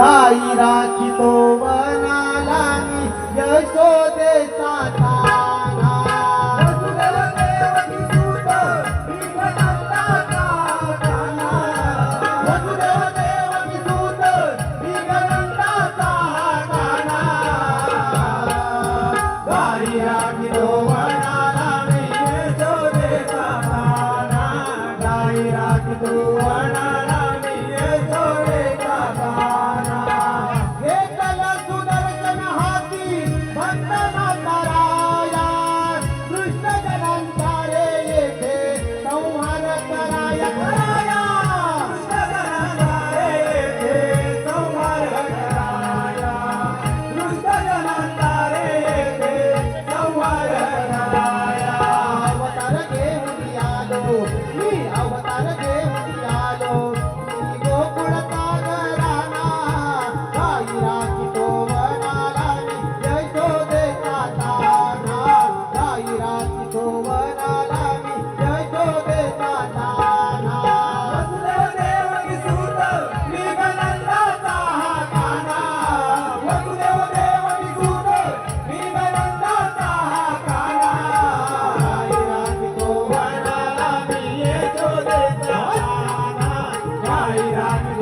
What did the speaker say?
जाई राखी तो वनाला मी यशोदेचा Ai, ai,